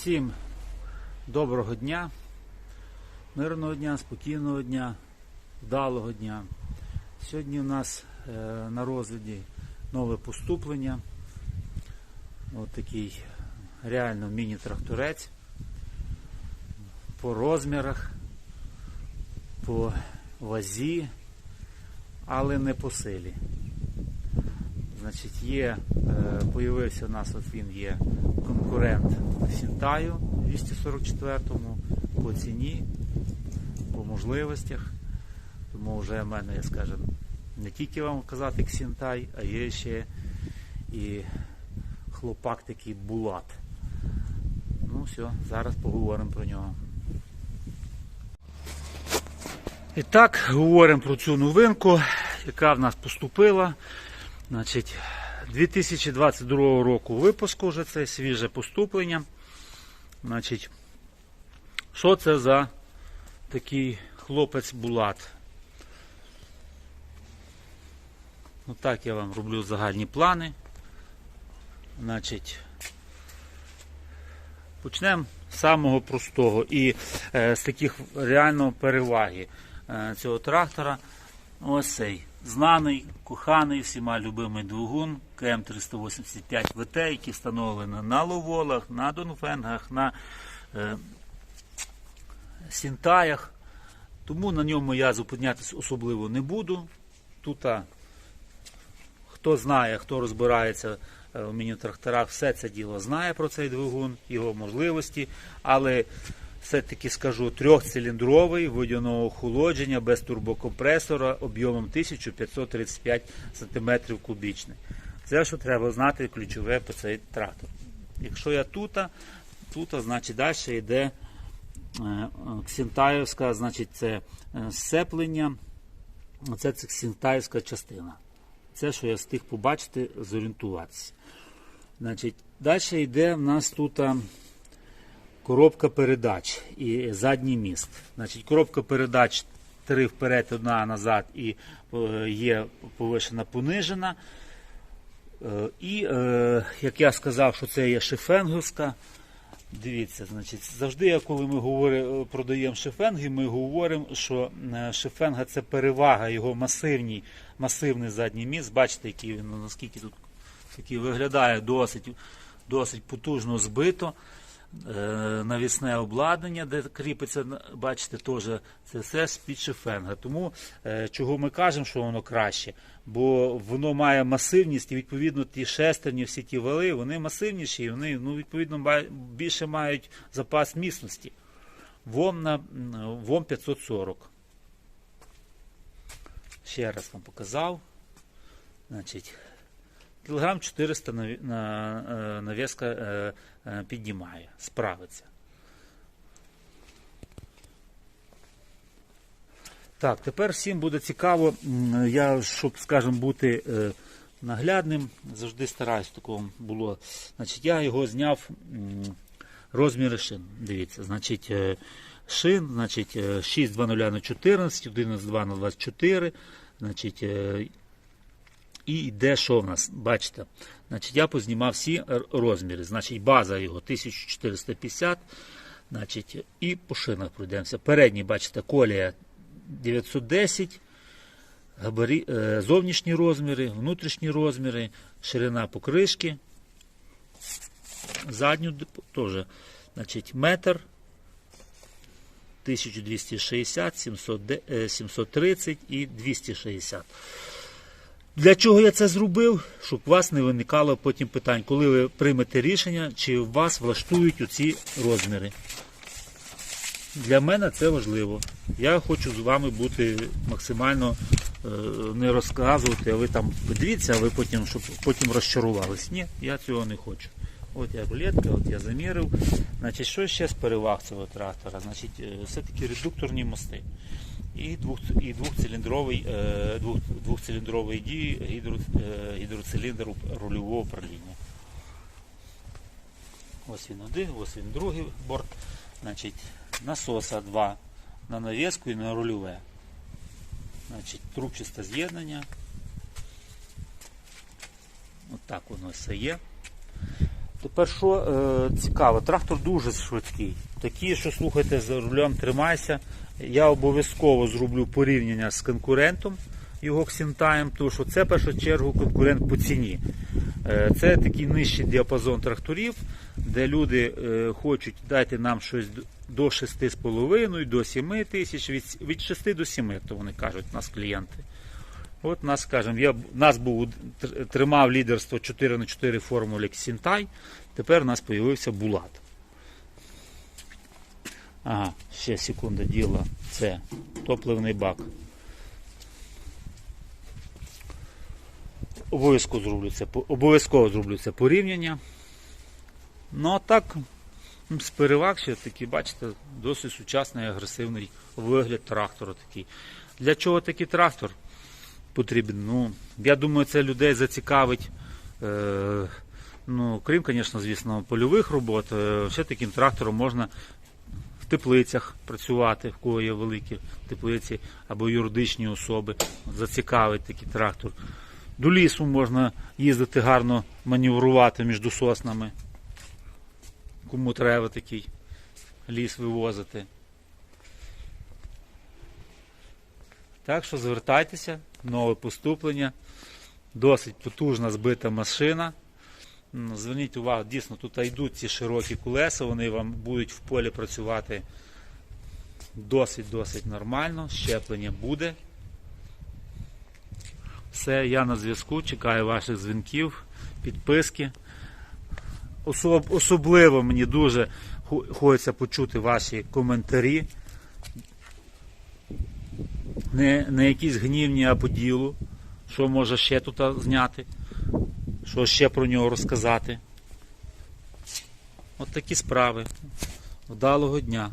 Всім доброго дня, мирного дня, спокійного дня, вдалого дня. Сьогодні у нас е, на розгляді нове поступлення. Ось такий реально міні-тракторець по розмірах, по вазі, але не по силі. Значить, є, е, появився у нас, от він є конкурент Сінтаю 244-му по ціні, по можливостях. Тому вже в мене, я скажу, не тільки вам казати Ксінтай, а є ще і хлопак такий Булат. Ну все, зараз поговоримо про нього. І так, говоримо про цю новинку, яка в нас поступила. Значить, 2022 року випуску вже це свіже поступлення. Значить, що це за такий хлопець Булат? Отак я вам роблю загальні плани. Значить, почнемо з самого простого і е, з таких реально переваги е, цього трактора. Ось цей знаний, коханий, всіма любимий двигун КМ385 ВТ, який встановлено на ловолах, на донфенгах, на е, сінтаях. Тому на ньому я зупинятися особливо не буду. Тут а, хто знає, хто розбирається е, в міні-тракторах, все це діло знає про цей двигун, його можливості, але все-таки скажу трьохциліндровий водяного охолодження без турбокомпресора об'ємом 1535 см кубічний. Це що треба знати ключове по цей трактор. Якщо я тут, тут, значить далі йде е, ксінтаївська, значить це е, сцеплення, це ксінтаївська частина. Це, що я встиг побачити, зорієнтуватися. Значить, Далі йде в нас тут коробка передач і задній міст. Значить, Коробка передач три вперед, одна назад і е, є повишена понижена. Е, І, е, як я сказав, що це є шифенговська. Дивіться, значить, завжди, коли ми говоримо, продаємо шифенги, ми говоримо, що шифенга це перевага, його масивний, масивний задній міст. Бачите, який він, наскільки тут такий виглядає досить, досить потужно збито. Е, Навісне обладнання, де кріпиться, бачите, теж це все з-під шифенга. Тому е, чого ми кажемо, що воно краще, бо воно має масивність і відповідно ті шестерні, всі ті вали, вони масивніші, і вони ну, відповідно більше мають запас міцності. ВОМ на ВОМ 540. Ще раз вам показав. Значить, кілограм 400 наві- на, е, навіска е, е, піднімає, справиться. Так, тепер всім буде цікаво, я, щоб, скажімо, бути е, наглядним, завжди стараюсь такого було. Значить, я його зняв розміри шин. Дивіться, значить, е, шин, значить, е, 6,20 на 14, 11,2 на 24, значить, е, і йде що в нас? Бачите, значить, я познімав всі розміри. Значить, база його 1450, значить, і по шинах пройдемося. Передній, бачите, колія 910, габарі, е, зовнішні розміри, внутрішні розміри, ширина покришки, задню теж, значить, метр. 1260, 700, е, 730 і 260. Для чого я це зробив? Щоб у вас не виникало потім питань, коли ви приймете рішення, чи вас влаштують оці розміри. Для мене це важливо. Я хочу з вами бути максимально е, не розказувати, а ви там подивіться, а ви потім, щоб потім розчарувались. Ні, я цього не хочу. От я рулетка, от я замірив. Значить, що ще з переваг цього трактора? Значить, е, все-таки редукторні мости. І, двох, і двохциліндровий, е, двох, двохциліндровий дії гідро, е, гідроциліндр рульового управління. Ось він один, ось він другий борт. Значить, насоса два на навіску і на рульове. Значить, трубчасте з'єднання. От так воно все є. Тепер що е, цікаво, трактор дуже швидкий. Такий, що слухайте, за рулем тримайся. Я обов'язково зроблю порівняння з конкурентом його Xintime, тому що це в першу чергу конкурент по ціні. Е, Це такий нижчий діапазон тракторів, де люди е, хочуть дати нам щось до 6,5, до 7 тисяч, від, від 6 до 7, то вони кажуть, нас клієнти. От нас, скажімо, я, нас був тримав лідерство 4 на 4 формулі Ксінтай, тепер у нас з'явився Булат. Ага, ще секунда діла. Це топливний бак. Обов'язково зроблю це, обов'язково зроблю це порівняння. Ну а так, з переваг ще такий, бачите, досить сучасний агресивний вигляд трактора такий. Для чого такий трактор потрібен? Ну, я думаю, це людей зацікавить. Е, ну, крім, звісно, звісно, польових робот, е, ще таким трактором можна теплицях працювати, в кого є великі теплиці або юридичні особи. Зацікавить такий трактор. До лісу можна їздити гарно, маневрувати між соснами. Кому треба такий ліс вивозити. Так що звертайтеся, нове поступлення, досить потужна збита машина. М, Зверніть увагу, дійсно, тут йдуть ці широкі колеса, вони вам будуть в полі працювати досить-досить нормально, щеплення буде. Все, я на зв'язку, чекаю ваших дзвінків, підписки. Особ, особливо мені дуже хочеться почути ваші коментарі. Не, не якісь гнівні, а по ділу. Що може ще тут зняти, що ще про нього розказати. От такі справи. Вдалого дня.